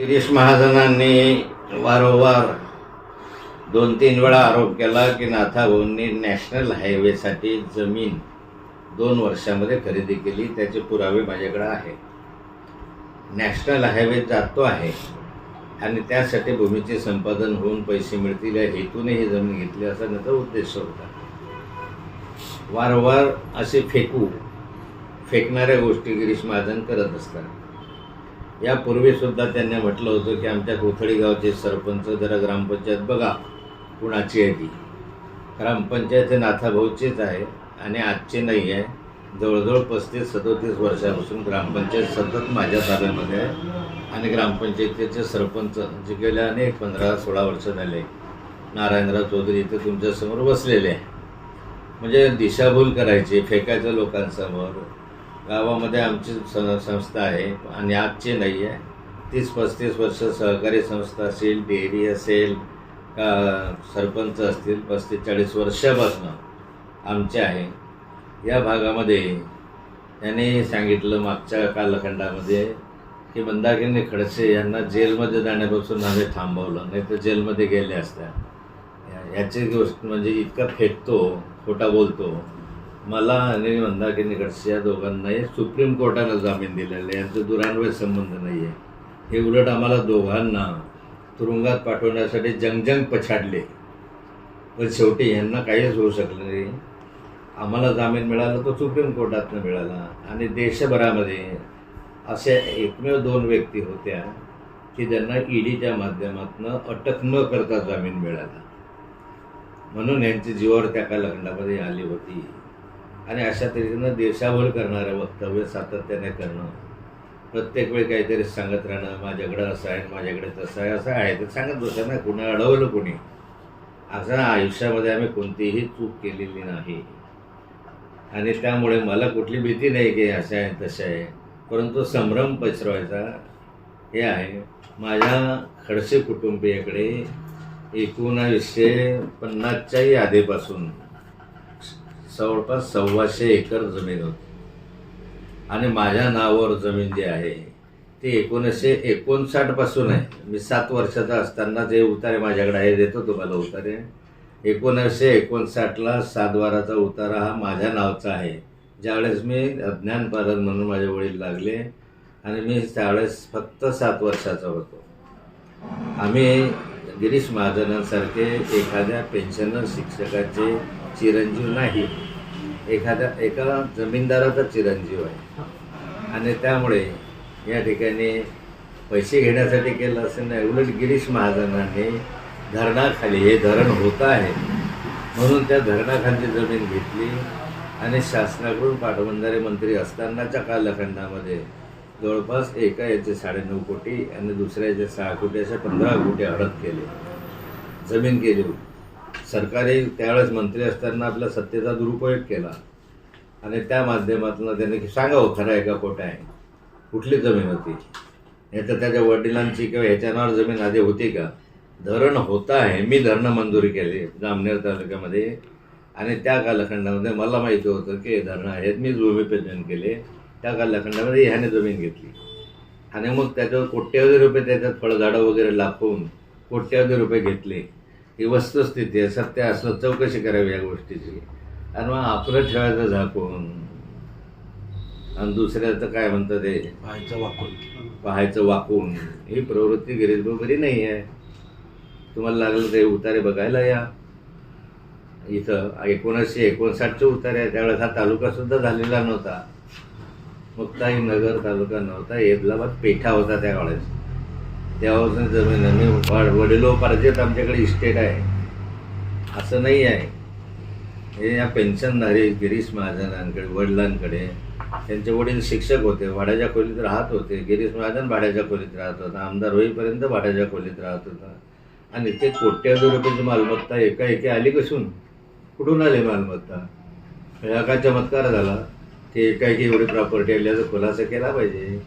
गिरीश महाजनांनी वारंवार दोन तीन वेळा आरोप केला की नाथाभाऊंनी नॅशनल हायवेसाठी जमीन दोन वर्षामध्ये खरेदी केली. त्याचे पुरावे माझ्याकडे आहे नॅशनल हायवे जातो आहे आणि त्यासाठी भूमीचे संपादन होऊन पैसे मिळतील या हेतूने ही जमीन घेतली असा त्याचा उद्देश होता. वारंवार असे फेकू फेकणाऱ्या गोष्टी गिरीश महाजन करत असतात. यापूर्वी सुद्धा त्यांनी म्हटलं होतं की आमच्या कोथळी गावचे सरपंच जरा ग्रामपंचायत बघा कुणाची आहे ती. ग्रामपंचायत हे नाथाभाऊचीच आहे आणि आजची नाही आहे. जवळजवळ पस्तीस सदोतीस वर्षापासून ग्रामपंचायत सतत माझ्या ताब्यामध्ये आहे आणि ग्रामपंचायतीचे सरपंच जे गेल्या अनेक पंधरा सोळा वर्ष झाले. नारायणराव चौधरी इथे तुमच्यासमोर बसलेले. आहे म्हणजे दिशाभूल करायची फेकायचं लोकांसमोर. गावामध्ये आमची स- संस्था आहे आणि आजची नाही आहे तीस पस्तीस वर्ष सहकारी संस्था असेल डेअरी असेल का सरपंच असतील पस्तीस चाळीस वर्षापासून आमचे आहे. या भागामध्ये त्यांनी सांगितलं मागच्या कालखंडामध्ये की मंदाकिनी खडसे यांना जेलमध्ये जाण्यापासून आम्ही थांबवलं नाही तर जेलमध्ये गेले असत्या. याची गोष्ट म्हणजे इतका फेकतो खोटा बोलतो मला आणि मंदाकिनी खडसे या दोघांनाही सुप्रीम कोर्टानं जामीन दिलेला आहे. यांचं दुरान्वय संबंध नाही आहे हे उलट आम्हाला दोघांना तुरुंगात पाठवण्यासाठी जंगजंग पछाडले. पण शेवटी यांना काहीच होऊ शकलं नाही. आम्हाला जामीन मिळाला तो सुप्रीम कोर्टातनं मिळाला. आणि देशभरामध्ये अशा एकमेव दोन व्यक्ती होत्या की ज्यांना ईडीच्या माध्यमातून अटक न करता जामीन मिळाला. म्हणून यांची जीवावर त्या कालखंडामध्ये आली होती. आणि अशा तऱ्हेनं देशाभर करणारं वक्तव्य सातत्याने करणं. प्रत्येक वेळी काहीतरी सांगत राहणं माझ्याकडं असं आहे माझ्याकडे तसं आहे असं आहे. तर सांगत बसा ना कुणा अडवलं कोणी? असं आयुष्यामध्ये आम्ही कोणतीही चूक केलेली नाही. आणि त्यामुळे मला कुठली भीती नाही की असं आहे तसं आहे. परंतु संभ्रम पसरवायचा हे आहे. माझ्या खडसे कुटुंबियाकडे एकोणावीसशे पन्नासच्याही आधीपासून जवळपास सव्वाशे एकर जमीन होती. आणि माझ्या नावावर जमीन जी आहे ती एकोणीसशे एकोणसाठपासून आहे. मी सात वर्षाचा असताना जे उतारे माझ्याकडे आहे देतो तुम्हाला उतारे. एकोणीसशे एकोणसाठला सातवाराचा उतारा हा माझ्या नावचा आहे. ज्यावेळेस मी अज्ञानपालन म्हणून माझे वडील लागले आणि मी त्यावेळेस फक्त सात वर्षाचा होतो. आम्ही गिरीश महाजनांसारखे एखाद्या पेन्शनर शिक्षकाचे चिरंजीव नाही. एखाद्या एका जमीनदाराचा चिरंजीव आहे. आणि त्यामुळे या ठिकाणी पैसे घेण्यासाठी केलं असं नाही उलट गिरीश महाजनांनी धरणाखाली हे धरण होतं आहे. म्हणून त्या धरणाखालची जमीन घेतली आणि शासनाकडून पाटबंधारे मंत्री असतानाच्या कालखंडामध्ये जवळपास एका याचे साडेनऊ कोटी आणि दुसऱ्या याचे सहा कोटी असे पंधरा कोटी हडप केले. जमीन केली सरकारी त्यावेळेस मंत्री असताना आपल्या सत्तेचा दुरुपयोग केला. आणि त्या माध्यमातून त्यांनी की सांगावं खरं आहे का खोटं आहे? कुठली जमीन होती? नाही तर त्याच्या वडिलांची किंवा ह्याच्या नावावर जमीन आधी होती का? धरण होतं आहे. मी धरणं मंजुरी केली जामनेर तालुक्यामध्ये. आणि त्या कालखंडामध्ये मला माहिती होतं की हे धरणं आहेत. मी भूमिपूजन केले. त्या कालखंडामध्ये ह्याने जमीन घेतली. आणि मग त्याच्यावर कोट्यावधी रुपये त्याच्यात फळझाडं वगैरे लाखवून कोट्यावधी रुपये घेतले. ही वस्तुस्थिती आहे सत्य असलं चौकशी करावी या गोष्टीची. आणि मग आपलं ठेवायचं झाकून. आणि दुसऱ्याचं काय म्हणतं ते? व्हायचं वाकून. पाहायचं वाकून. ही प्रवृत्ती गिरीश बरी नाही आहे. तुम्हाला लागलं ते उतारे बघायला या. इथं एकोणीसशे एकोणसाठचे उतारे आहे त्यावेळेस हा तालुका सुद्धा झालेला नव्हता. मुक्ताई नगर तालुका नव्हता. एदलाबाद पेठा होता त्यावेळेस तेव्हापासून जमीन आहे मी वडिलोपार्जित आमच्याकडे इस्टेट आहे. असं नाही आहे. हे या पेन्शनधारी गिरीश महाजनांकडे वडिलांकडे त्यांचे वडील शिक्षक होते भाड्याच्या खोलीत राहत होते. गिरीश महाजन भाड्याच्या खोलीत राहत होता. आमदार होईपर्यंत भाड्याच्या खोलीत राहत होता. आणि ते कोट्यावधी रुपयाची मालमत्ता एकाएकी आली कसून? कुठून आली मालमत्ता? हा काय चमत्कार झाला. की एकाएकी एवढी प्रॉपर्टी आल्याचा खुलासा केला पाहिजे.